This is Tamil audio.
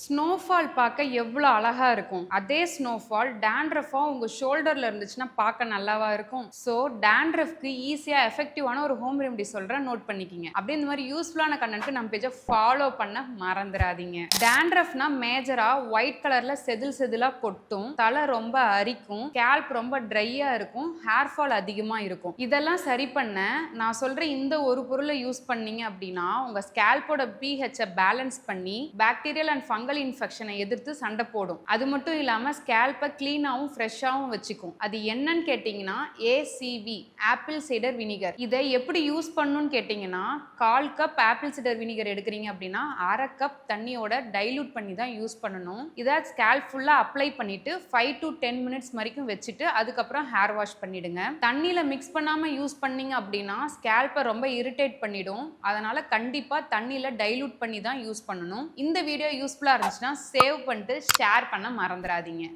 ஸ்னோஃபால் பார்க்க எவ்வளோ அழகாக இருக்கும். அதே ஸ்னோஃபால் டேண்ட்ரஃபாக உங்கள் ஷோல்டரில் இருந்துச்சுன்னா பார்க்க நல்லாவா இருக்கும். ஸோ டேண்ட்ரஃப்க்கு ஈஸியாக எஃபெக்டிவான ஒரு ஹோம் ரெமெடி சொல்கிறேன் நோட் பண்ணிக்கிங்க. அப்படியே இந்த மாதிரி யூஸ்ஃபுல்லான கண்டென்ட் நம்ம பேஜை ஃபாலோ பண்ண மறந்துடாதீங்க டேண்ட்ரஃப்னா மேஜராக ஒயிட் கலரில் செதில் செதிலாக கொட்டும். தலை ரொம்ப அரிக்கும். கேல்ப் ரொம்ப ட்ரையாக இருக்கும். ஹேர் ஃபால் அதிகமாக இருக்கும். இதெல்லாம் சரி பண்ண நான் சொல்கிற இந்த ஒரு பொருளை யூஸ் பண்ணீங்க அப்படின்னா உங்கள் ஸ்கேல்போட பிஹெச்சை பேலன்ஸ் பண்ணி பாக்டீரியல் அண்ட் ஃபங்கல் இன்ஃபெக்ஷனை எதிர்த்து சண்டை போடும். அது மட்டும் இல்லாமல் ஸ்கேல்பை க்ளீனாகவும் ஃப்ரெஷ்ஷாகவும் வச்சுக்கும். அது என்னன்னு கேட்டிங்கன்னா ஏசிவி ஆப்பிள் சைடர் வினிகர் இதை எப்படி யூஸ் பண்ணணும்னு கேட்டிங்கன்னா கால் கப் ஆப்பிள் சைடர் வினிகர் எடுக்கிறீங்க அப்படின்னா அரை கப் தண்ணியோட டைலூட் பண்ணி தான் யூஸ் பண்ணணும். இதை ஸ்கேல்ப் ஃபுல்லாக அப்ளை பண்ணிட்டு ஃபைவ் டு டென் மினிட்ஸ் வரைக்கும் வச்சுட்டு அதுக்கப்புறம் ஹேர் வாஷ் பண்ணிடுங்க. தண்ணியில் மிக்ஸ் பண்ணாமல் யூஸ் பண்ணீங்க அப்படின்னா ஸ்கேல்பை ரொம்ப இரிட்டேட் பண்ணிடும். அதனால் கண்டிப்பாக தண்ணியில் டைலூட் பண்ணி தான் யூஸ் பண்ணணும். இந்த வீடியோ யூஸ்ஃபுல்லாக யூஸ்ஃபுல்லாக இருந்துச்சுன்னா சேவ் பண்ணிட்டு ஷேர் பண்ண மறந்துடாதீங்க